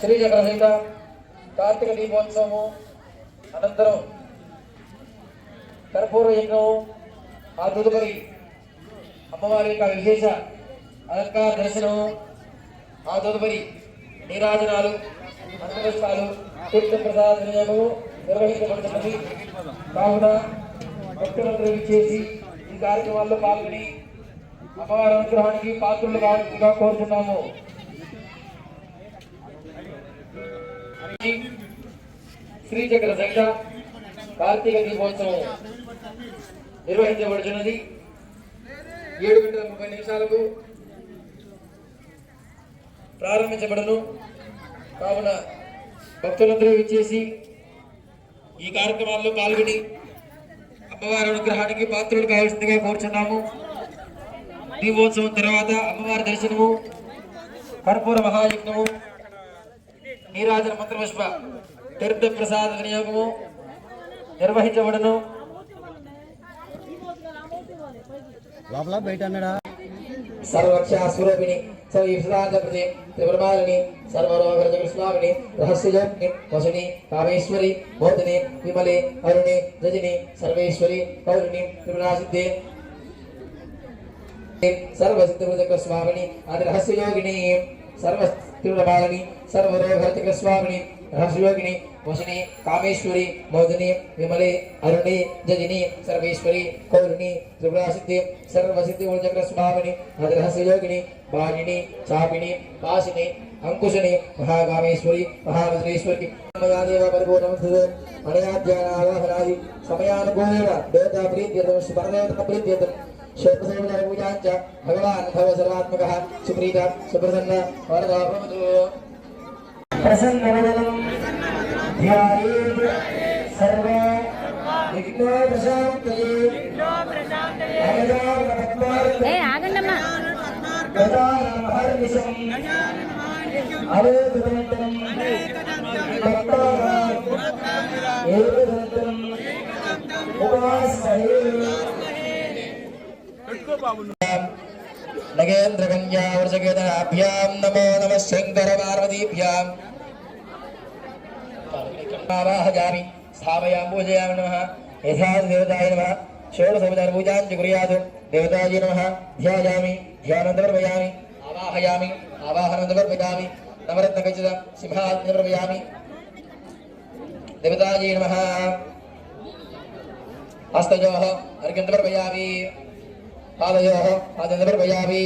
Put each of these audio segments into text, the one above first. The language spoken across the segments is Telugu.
శ్రీజగ్రహీత కార్తీక దీపోత్సవము అనంతరం కర్పూర యజ్ఞము ఆ తదుపరి అమ్మవారి యొక్క విశేష అలంకార దర్శనము ఆ తదుపరి నీరాజనాలు అంతరిస్తాలు తీర్థ ప్రసాద వినియోగము నిర్వహించబడుతున్నది. కావున భక్తులందరూ చేసి ఈ కార్యక్రమాల్లో పాల్గొని అమ్మవారి అనుగ్రహానికి పాత్రులు కావాల్సిందిగా కోరుతున్నాము. శ్రీచక్ర సంఘ కార్తీక దీపోత్సవం నిర్వహించబడుతున్నది ఏడు గంటల ముప్పై నిమిషాలకు ప్రారంభించబడను. కావున భక్తులందరూ ఇచ్చేసి ఈ కార్యక్రమాల్లో పాల్గొని అమ్మవారి అనుగ్రహానికి పాత్రులు కావాల్సిందిగా కోరుచున్నాము. దీపోత్సవం తర్వాత అమ్మవారి దర్శనము కర్పూర మహాయజ్ఞము నీరాజన మంత్రపుష్ప తీర్థ ప్రసాద వినియోగము నిర్వహించబడను లోపల బయట అన్నాడా సర్వక్షా స్వరూపిణి సర్వీప్సదార్థప్రదే త్రిపురమాలిని సర్వరోగరజకృష్ణామిని రహస్యజోగ్ని వసుని కామేశ్వరి బోధిని విమలే అరుణి రజని సర్వేశ్వరి కౌరుణి త్రిపురాసిద్ధే సర్వసిద్ధభుజక స్వామిని ఆది రహస్యయోగిని సర్వ త్రిపురమాలిని ಸರ್ವರೋಗಹರ್ತಿಕ ಸ್ವಾಮಿನಿ ರಹಸ್ಯೋಗಿಣಿ ವಶಿನಿ ಕಾಮೇಶ್ವರಿ ಮೋದಿನಿ ವಿಮಲೆ ಅರುಣಿ ಜಜಿನಿ ಸರ್ವೇಶ್ವರಿ ಕೌರಿಣಿ ತ್ರಿಪುರಾಸಿದ್ಧಿ ಸರ್ವಸಿದ್ಧಿ ಉಳಚಕ್ರ ಸ್ವಾಮಿನಿ ರಹಸ್ಯಯೋಗಿಣಿ ಬಾಣಿನಿ चापिनी पाशिनी अंकुशनी, महाकामेश्वरी महाभद्रेश्वरी मयादेव परिपूर्णमस्तुते मणियाध्यानावाहनादि समयानुगुणेन देवता प्रीत्यर्थं स्मरणेन प्रीत्यर्थं क्षेत्रसेवनपूजाञ्च भगवान् भव सर्वात्मकः, सुप्रीता, सुप्रसन्न, वरदा प्रभु ప్రసన్నవదనం ధ్యాయేత్ సర్వ విఘ్నో ప్రశాంతయే అగజాన ఏ ఆగండమ్మా ఏకదంతరం నమో నమ శంకర పార్వతీభ్యాం नामाहजामि स्थापया पूजयामि नमः यथा देवताय नमः षोडशोपचार पूजां च कुर्यात् देवतायै नमः ध्यायामि ध्यानन्तर्पयामि आवाहयामि आवाहनन्तर्पयामि नवरत्नकचितं सिंहाग्निर्पयामि देवतायै नमः हस्तयोः अर्घ्यन्तर्पयामि पादयोः पादन्तर्पयामि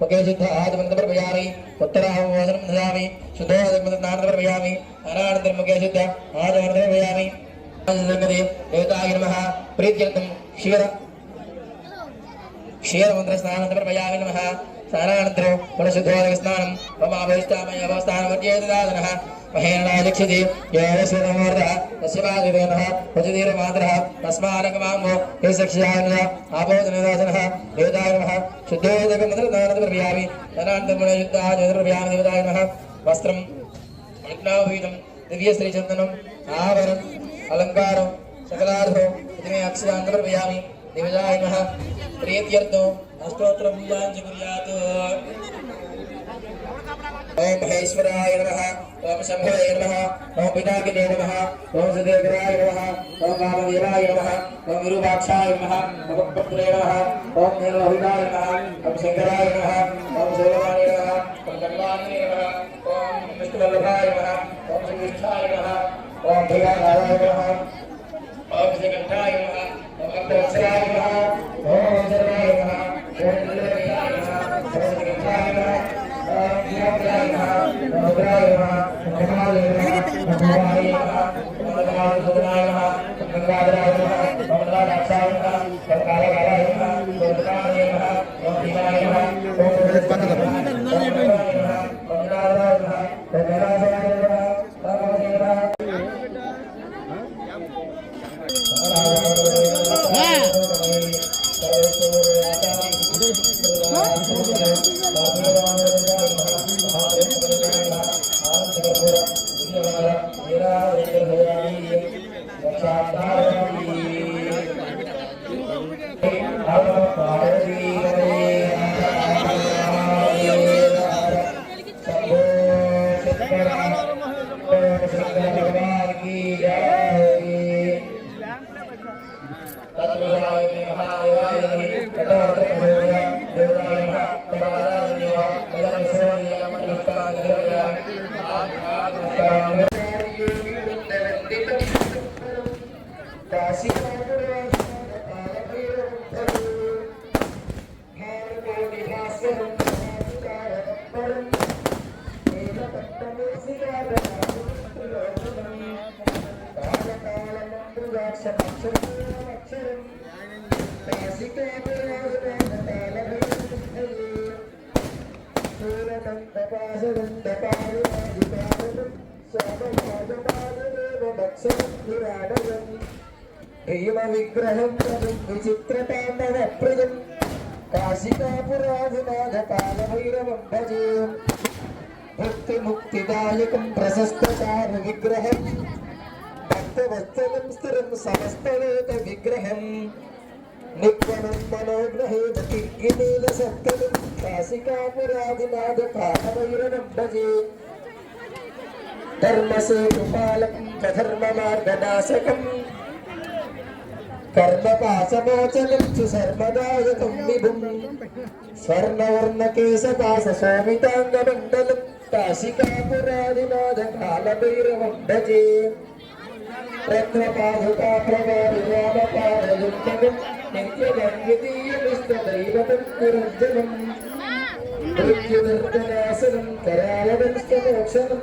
मुखे शुद्ध आदिमन्तर्पयामि उत्तराहमोदनं ददामि शुद्धोदकमतनार्थं प्रयामि అనానంతరం ముఖే శుద్ధ ఆదిమంతర్పయామి సంగతి దేవతాయ నమః. ప్రీత్యర్థం క్షీర క్షీరమంత్ర స్నానంతరం స్నానంతర్పయామి నమ స్నానానంతరం పునశుద్ధోదక స్నానం మమాభీష్టామయ అవస్థానమర్యేదాదనः మహేరణాచక్షతి యోగస్వతమూర్ధः తస్య పాదిదేనः పచదీరమాతరः తస్మానకమాంగో హే సక్ష్యాయన ఆపోదనదాసనः దేవతాయ నమः శుద్ధోదకమంత్రదానంతర్పయామి తనానంతరం పునఃశుద్ధానంతర్పయామి దేవతాయ నమः. వస్త్రం यज्ञावीतम दिव्य श्री चंदनम आभरण अलंकारम सकलार्थो इतने अक्षरांतर भयामि दिवजाय नमः प्रियत्यर्थो अष्टोत्र मूलांच कुर्यात् ओम महेश्वराय नमः ओम शंभवे नमः ओम पिनाकिने नमः ओम सदेवराय नमः ओम रामवीराय नमः ओम विरुपाक्षाय नमः ओम पत्रे नमः ओम निर्वहिताय नमः ओम शंकराय नमः ओम शिवराय नमः ओम कमलाय नमः శంభవే నమః ఓం పినాకినే నమః ఓం సుదేవరాయ నమః ఓం కామదేవాయ నమః ఓం విరూపాక్షాయ నమః ఓం పుత్రే నమః ఓం నీలలోహితాయ నమః ఓం శంకరాయ నమః ఓం శైలవాణి నమః ఓం కల్వాణి నమః ఓం విష్ణువల్లభాయ నమః ఓం శ్రీకృష్ణాయ నమః ఓం భీమానాయ నమః ఓం శ్రీకంఠాయ నమః ఓం అగ్రవత్సరాయ నమః ఓం సర్వాయ నమః ఓం నీలలోహితాయ నమః ఓం శ్రీకంఠాయ నమః శంభో శంకర Gracias. എയ്മ വിഗ്രഹം വിചിത്രതാണ്ടതപ്രജം കാശികാപുരാധിനാഥകാലഭൈരവം ഭജേയം ഭക്തിമുക്തിദായകം പ്രശസ്തചാര വിഗ്രഹം ഭക്തവസ്തവം സ്ഥിരം സമസ്തവേദ വിഗ്രഹം നിക്വനം മനോഗ്രഹേതതി സപ്തതും കാശികാപുരാധിനാഥകാലഭൈരവം ഭജേയം ധർമ്മസേതുപാലകം नित्यधर्ममार्गनाशकम् कर्मपाशमोचनं च सर्वदायकं विभुम् स्वर्णवर्णकेशपाशसोमिताङ्गमण्डलं काशिकापुरादिनाथकालभैरवं भजे रत्नपादुकाप्रभाविरामपादयुक्तकं नित्यगङ्गदीयमिष्टदैवतं निरञ्जनम् मृत्युदर्दनाशनं करालदंष्टमोक्षणम्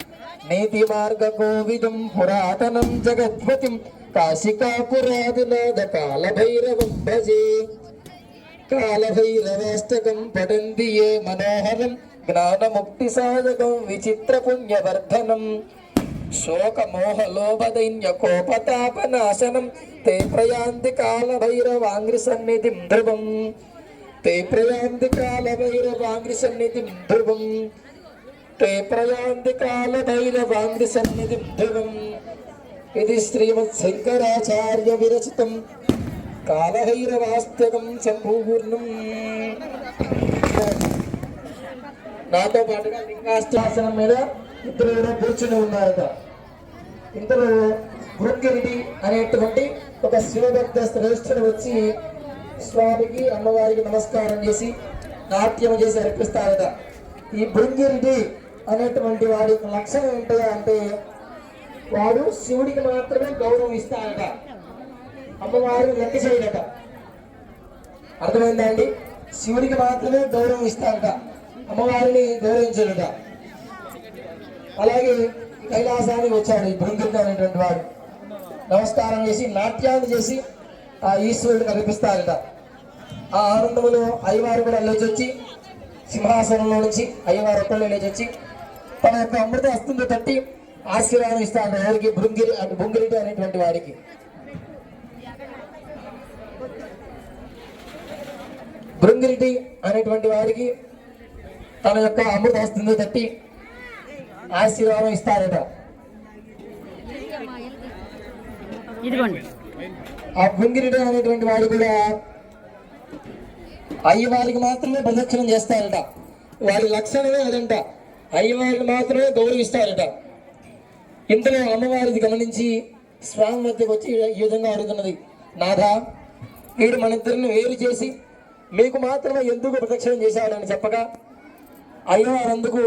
పుణ్యపాపశోదకం నీతి మార్గ కోవిదం పురాతనం జగద్వతిం కాశికాపురాదినాథ కాలభైరవం భజే. కాలభైరవాష్టకం పఠంతి ఏ మనోహరం జ్ఞానముక్తి సాధకం విచిత్ర పుణ్యవర్ధనం శోక మోహ లోభ దైన్య కోపతాపనాశనం తే ప్రయాంతి కాలభైరవాంగ్రి సన్నిధిం ధ్రువం. తే ప్రయాంతి కాలభైరవాంగ్రి ఇది శ్రీమత్ శంకరాచార్య విరచితం కాలభైరవాస్తకం సంపూర్ణం. నాతో పాటుగా లింగాష్టాసనం మీద ఇద్దరు కూడా కూర్చుని ఉన్నారట. ఇంతలో భృంగిరిటి అనేటువంటి ఒక శివభక్త శ్రేష్ఠుడు వచ్చి స్వామికి అమ్మవారికి నమస్కారం చేసి నాట్యం చేసి అర్పిస్తారట. ఈ భృంగిరిటి అనేటువంటి వాడి యొక్క లక్షణం అంటే వాడు శివుడికి మాత్రమే గౌరవం ఇస్తాడట అమ్మవారిని లెక్క చేయడట. అర్థమైందండి? శివుడికి మాత్రమే గౌరవం ఇస్తాడట అమ్మవారిని గౌరవించడట. అలాగే కైలాసానికి వచ్చాడు ఈ భృంగిరిక అనేటువంటి వాడు. నమస్కారం చేసి నాట్యాన్ని చేసి ఆ ఈశ్వరుడు అర్పిస్తారట ఆ ఆనందంలో అయ్యవారు కూడా లేచొచ్చి సింహాసనంలో నుంచి అయ్యవారు ఒక్కళ్ళు లేచొచ్చి తన యొక్క అమృత హస్తంతో తట్టి ఆశీర్వాదం ఇస్తాడు ఎవరికి భృంగిరి అంటే భృంగిరిటి అనేటువంటి వాడికి. భృంగిరిటి అనేటువంటి వాడికి తన యొక్క అమృత హస్తంతో తట్టి ఆశీర్వాదం ఇస్తారట ఆ భృంగిరిటి అనేటువంటి వాడు కూడా అయ్యవారికి మాత్రమే ప్రదక్షిణం చేస్తారట వారి లక్షణమే అదంట. అయ్యవారిని మాత్రమే గౌరవిస్తారట. ఇంతలో అమ్మవారిది గమనించి స్వామి వద్దకు వచ్చి ఈ విధంగా అడుగుతున్నది నాథా వీడు మన ఇద్దరిని వేరు చేసి మీకు మాత్రమే ఎందుకు ప్రదక్షిణం చేశాడని చెప్పగా అయ్యవారు అందుకు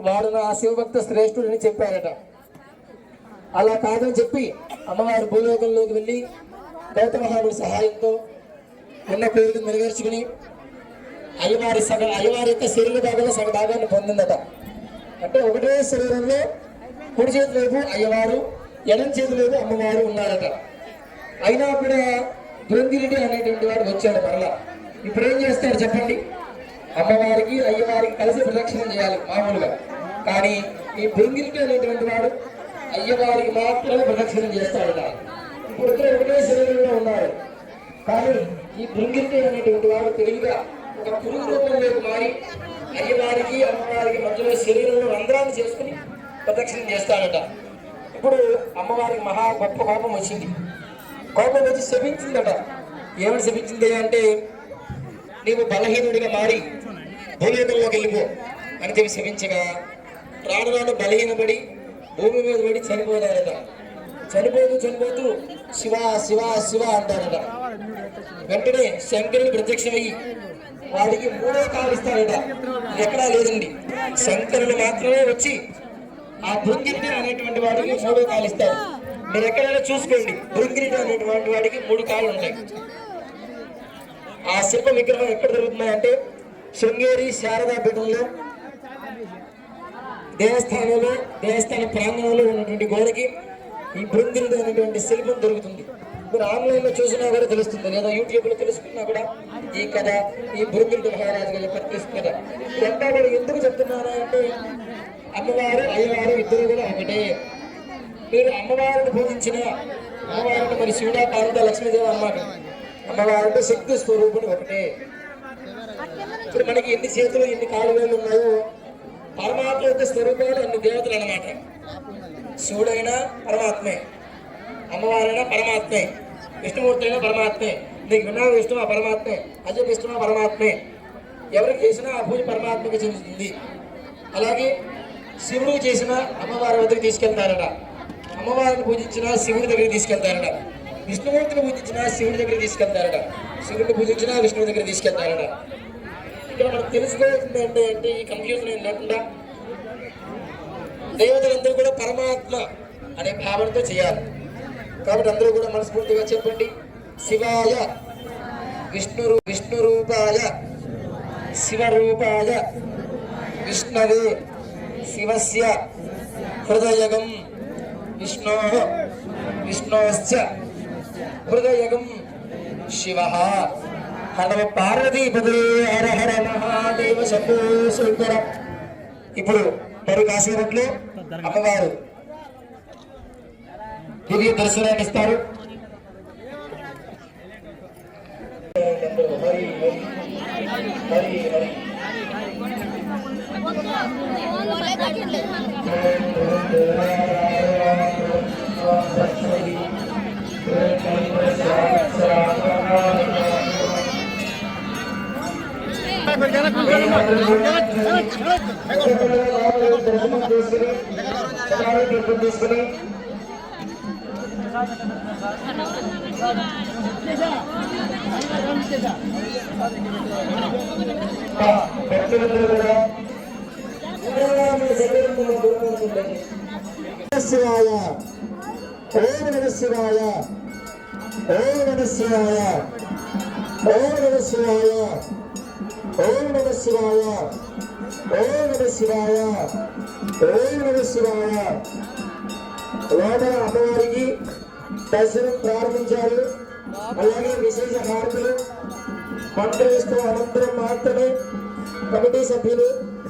వాడు నా శివభక్త శ్రేష్ఠుడని చెప్పారట. అలా కాదని చెప్పి అమ్మవారి భూలోకంలోకి వెళ్ళి గౌతమ సహాయంతో ఉన్న కోరికను నెరవేర్చుకుని అయ్యవారి సగ అయ్యవారి యొక్క శరీర భాగంలో సగ భాగాన్ని పొందిందట. అంటే ఒకటే శరీరంలో కుడి చేతి వైపు అయ్యవారు ఎడం చేతి వైపు అమ్మవారు ఉన్నారట. అయినా కూడా బృంగిరెడ్డి అనేటువంటి వాడు వచ్చాడు మరలా. ఇప్పుడు ఏం చేస్తాడు చెప్పండి? అమ్మవారికి అయ్యవారికి కలిసి ప్రదక్షిణం చేయాలి మామూలుగా. కానీ ఈ బృంగిరెడ్డి అనేటువంటి వాడు అయ్యవారికి మాత్రమే ప్రదక్షిణం చేస్తాడట. ఇప్పుడు ఒకటే శరీరంలో ఉన్నారు. కానీ ఈ బృంగిరెడ్డి అనేటువంటి వాడు తెలివిగా ఒక పురుగు రూపంలోకి మారి అయ్యవారికి అమ్మవారికి మధ్యలో శరీరంలో రంధ్రాన్ని చేసుకుని ప్రదక్షిణం చేస్తాడట ఇప్పుడు అమ్మవారికి మహా గొప్ప కోపం వచ్చింది. కోపం వచ్చి శపించిందట. ఏమని శపించింది అంటే నీవు బలహీనుడిగా మారి భూమిలోకి వెళ్ళిపో అని చెప్పి శపించగా రాను రాను బలహీనపడి భూమి మీద పడి చనిపోతాడట చనిపోతూ చనిపోతూ శివ శివ శివ అంటాడట వెంటనే శంకరుడు ప్రత్యక్షమయ్యి వాడికి మూడో కాలు ఇస్తాడట ఎక్కడా లేదండి. శంకరులు మాత్రమే వచ్చి ఆ భృంగిరి అనేటువంటి వాడికి మూడో కాలు ఇస్తారు. మీరు ఎక్కడైనా చూసుకోండి. భృంగిరి అనేటువంటి వాడికి మూడు కాళ్ళు ఉంటాయి. ఆ శిల్ప విగ్రహం ఎక్కడ దొరుకుతున్నాయంటే శృంగేరి శారదా పీఠంలో దేవస్థానంలో దేవస్థాన ప్రాంగణంలో ఉన్నటువంటి గోడకి ఈ బృంగిరుడు అనేటువంటి శిల్పం దొరుకుతుంది. మీరు ఆన్లైన్లో చూసినా కూడా తెలుస్తుంది. లేదా యూట్యూబ్లో తెలుసుకున్నా కూడా ఈ కథ ఈ బృందుడు మహారాజు గారి యొక్క కథ. ఇదంతా కూడా ఎందుకు చెప్తున్నారా అంటే అమ్మవారు అయ్యవారు ఇద్దరు కూడా ఒకటే. మీరు అమ్మవారిని పూజించిన అమ్మవారిని మరి శివుడ పార్వత లక్ష్మీదేవి అన్నమాట. అమ్మవారితో శక్తి స్వరూపుని ఒకటే. ఇప్పుడు మనకి ఎన్ని చేతులు ఎన్ని కాళ్ళు వేలు ఉన్నాయో పరమాత్మ యొక్క స్వరూపాలు అన్ని దేవతలు అన్నమాట. శివుడైనా పరమాత్మే. అమ్మవారైనా పరమాత్మే. విష్ణుమూర్తి అయినా పరమాత్మే. నీకు వినాయక విష్ణు ఆ పరమాత్మే? అజయ విష్ణు పరమాత్మే? ఎవరికి చేసినా ఆ పూజ పరమాత్మకి చెందుతుంది. అలాగే శివుడు చేసిన అమ్మవారి వద్దకు తీసుకెళ్తారట. అమ్మవారిని పూజించిన శివుడి దగ్గరికి తీసుకెళ్తారట. విష్ణుమూర్తిని పూజించిన శివుడి దగ్గర తీసుకెళ్తారట. శివుడిని పూజించిన విష్ణువు దగ్గర తీసుకెళ్తారట. ఇక్కడ మనం తెలుసుకోవాల్సింది ఏంటి అంటే ఈ కన్ఫ్యూజన్ ఏం లేకుండా దేవతలందరూ కూడా పరమాత్మ అనే భావనతో చేయాలి. కాబట్టి అందరూ కూడా మనస్ఫూర్తిగా చెప్పండి. శివాయ విష్ణు విష్ణు రూపాయ శివరూపాయ విష్ణవే శివస్య హృదయగం విష్ణో విష్ణోశ్చ హృదయగం శివ. హర పార్వతీపదే హర హర మహాదేవ శంభో శంకర. ఇప్పుడు మరి కాసేపట్లో అమ్మవారు దివ్య దర్శనాన్ని ఇస్తారు హరి హరి హరి హరి దర్శనం చేసుకుని సకాలం తీర్థం తీసుకుని భక్తులందరూ కూడా శివాయ ఓం నమ శివాయ ఓం నమ శివాయ ఓం నమ శివాయ ఓం నమ శివాయ ఓం నమ శివాయ ఓం నమ శివాయ లోపల అమ్మవారికి దర్శనం ప్రారంభించారు అలాగే విశేష హారతులు. మంత్రవేస్తూ అనంతరం మాత్రమే కమిటీ సభ్యులు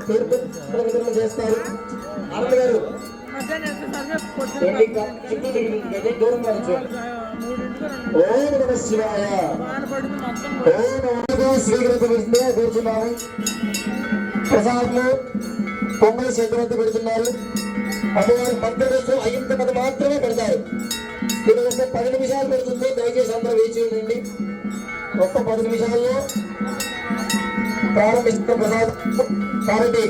తీర్పు వితరణ చేస్తారు. ఆనంద్ గారు దూరంగా ఓం నమ శివాయ. ఓం నమో స్వీకరించవలసిందే కూర్చున్నాము ప్రసాద్లు పొంగల్ చేతులతో పెడుతున్నారు. అమ్మవారి మంత్రవేస్తూ అయ్యంత మంది మాత్రమే పెడతారు. ఇది ఒక పది నిమిషాలు పెడుతుంది. దయచేసి అందరూ వేచి ఉండండి ఒక్క పది నిమిషాల్లో ప్రారంభిస్తున్న ప్రసాదం. కాబట్టి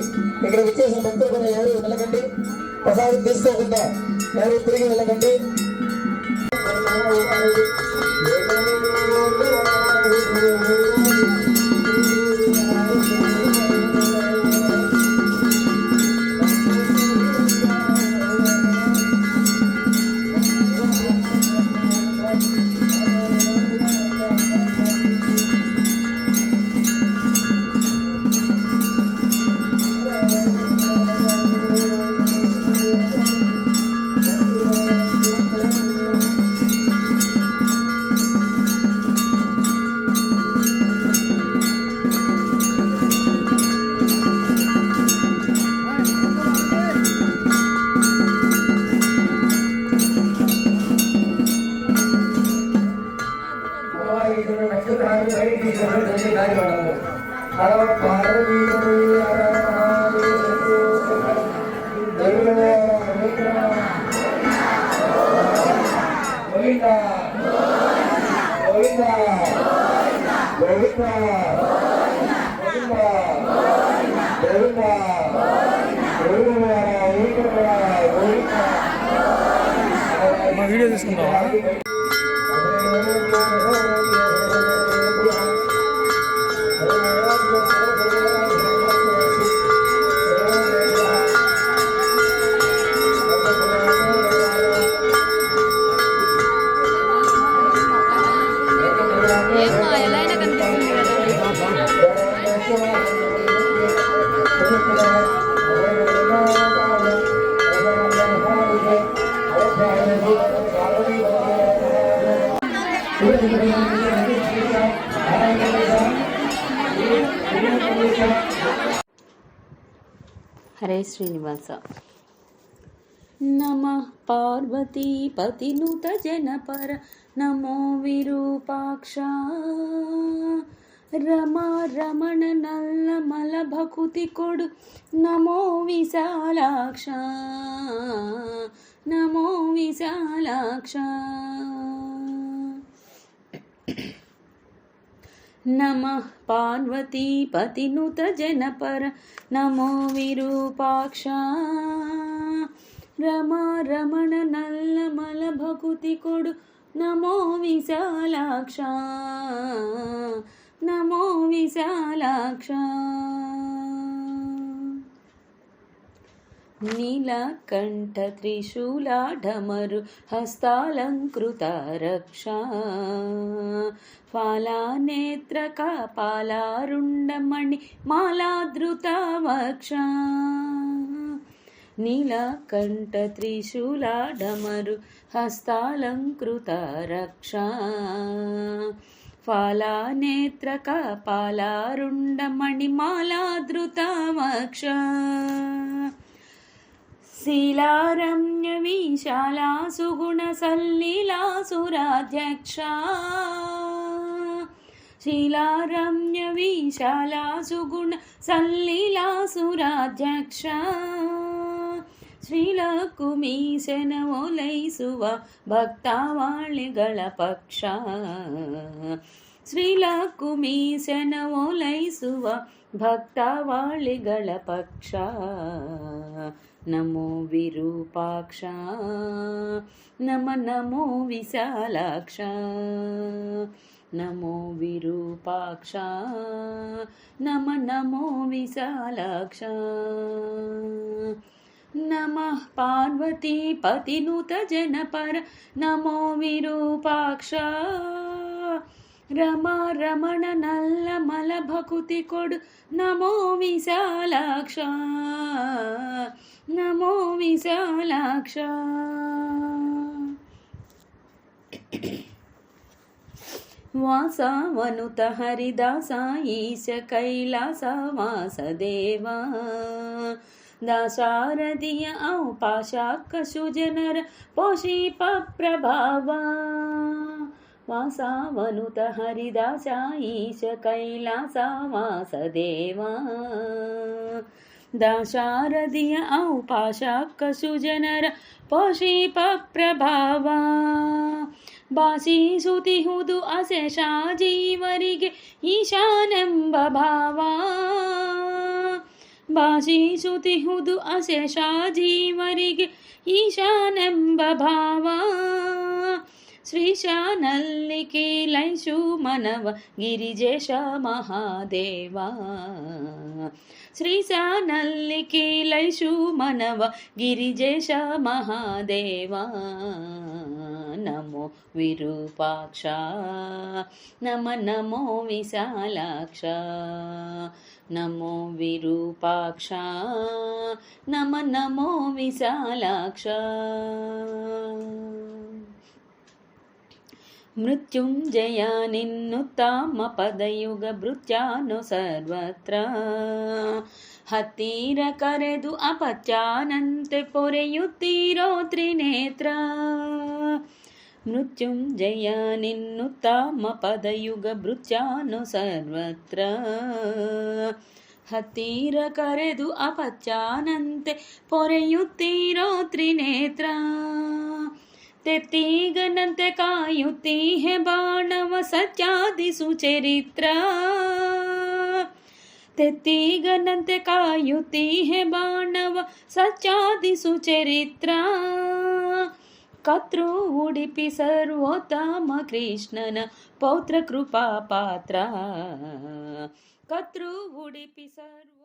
ఇక్కడ విచ్చేసిన భక్తులు కూడా ఎవరు? వెళ్ళకండి. ప్రసాదం తీసుకోకుండా ఎవరు? తిరిగి వెళ్ళకండి. 아, 의뢰됐습니다. హరే శ్రీనివాస. నమ పార్వతీపతినుత జనపర నమో విరూపాక్ష. రమా రమణ నల్ల మల భకుతి కొడు నమో విశాలాక్ష. నమో విశాలాక్ష. नमः पार्वतीपतिनुत जनपर नमो विरूपाक्षा रमा रमण नल्लमल भकुति कोडु नमो विशालाक्षा नमो विशालाक्षा నీలకంఠ త్రిశూలాఢమరు హస్తాలంకృత రక్ష ఫాలానేత్ర కపాలారుండమణి మాలాదృత వక్ష నీలకంఠ త్రిశూలాఢమరు హస్తాలంకృత రక్షా ఫాలానేత్ర शीलारम्यविशाला सुगुणसल्लीलासुराध्यक्षा शीलारम्यविशाला सुगुणसल्लीलासुराध्यक्षा ಶ್ರೀಲಕುಮೀಶನವೊಲೈಸುವ ಭಕ್ತಾವಾಳಿಗಳ ಪಕ್ಷ ಶ್ರೀಲಕುಮೀಶನವೊಲೈಸುವ ಭಕ್ತಾವಾಳಿಗಳ ಪಕ್ಷ నమో విరూపాక్ష నమ నమో విశాలాక్ష నమో విరూపాక్ష నమ నమో విశాలాక్ష. नमः पार्वती पतिनुत जनपर नमो विरूपाक्षा రమ రమణ నల్ల మల భకుతి కొడు. నమో విశాలాక్ష. నమో విశాలాక్ష. వాసావనుత హరిదాస ఈశ కైలాస వాసదేవా. దాశారథియ ఔ పాశాకశుజనర పోషీప ప్రభావా. वासावनुत हरिदासाईश कैलासावासदेवा दाशारदीय औपाशाकसुजनर पशिपप्रभावा बासी सुति हुदु अशेषा जीवरिगे ईशानम्ब भावा। बासी सुति हुदु अशेषा जीवरिगे ईशानम्ब भावा। ಶ್ರೀಶಾನಲ್ಲಿ ಲೈಸು ಮನವ ಗಿರಿಜೇಶ ಮಹಾದೇವ ಶ್ರೀಶಾನಲ್ಲಿ ಲೈಸು ಮನವ ಗಿರಿಜೇಶ ಮಹಾದೇವ ನಮೋ ವಿರೂಪಾಕ್ಷ ನಮ ನಮೋ ವಿಶಾಲಾಕ್ಷ ನಮೋ ವಿರೂಪಾಕ್ಷ ನಮ ನಮೋ ವಿಶಾಲಾಕ್ಷ ಮೃತ್ಯುಂಜಯ ನಿನ್ನುತ್ತಾಮ ಪದಯುಗ ಭೃತ್ಯಾನು ಸರ್ವತ್ರ ಹತ್ತಿರ ಕರೆದು ಅಪತ್ಯಾನಂತೆ ಪೊರೆಯುತ್ತೀರೋ ತ್ರಿನೇತ್ರ ಮೃತ್ಯುಂಜಯ ನಿನ್ನುತ್ತಾಮ ಪದಯುಗ ಭೃತ್ಯಾನು ಸರ್ವತ್ರ ಹತ್ತಿರ ಕರೆದು ಅಪತ್ಯಾನಂತೆ ಪೊರೆಯುತ್ತೀರೋ ತ್ರಿನೇತ್ರ ತೆತ್ತೀಗನಂತೆ ಕಾಯುತ್ತಿ ಹೆ ಬಾಣವ ಸತ್ಯಾದಿ ಸುಚರಿತ್ರ ತೆತ್ತೀಗನಂತೆ ಕಾಯುತ್ತಿ ಹೆ ಬಾಣವ ಸತ್ಯಾದಿ ಸುಚರಿತ್ರ ಕರ್ತೃ ಉಡಿಪಿ ಸರ್ವೋತ್ತಮ ಕೃಷ್ಣನ ಪೌತ್ರ ಕೃಪಾ ಪಾತ್ರ ಕರ್ತೃ ಉಡಿಪಿ ಸರ್ವ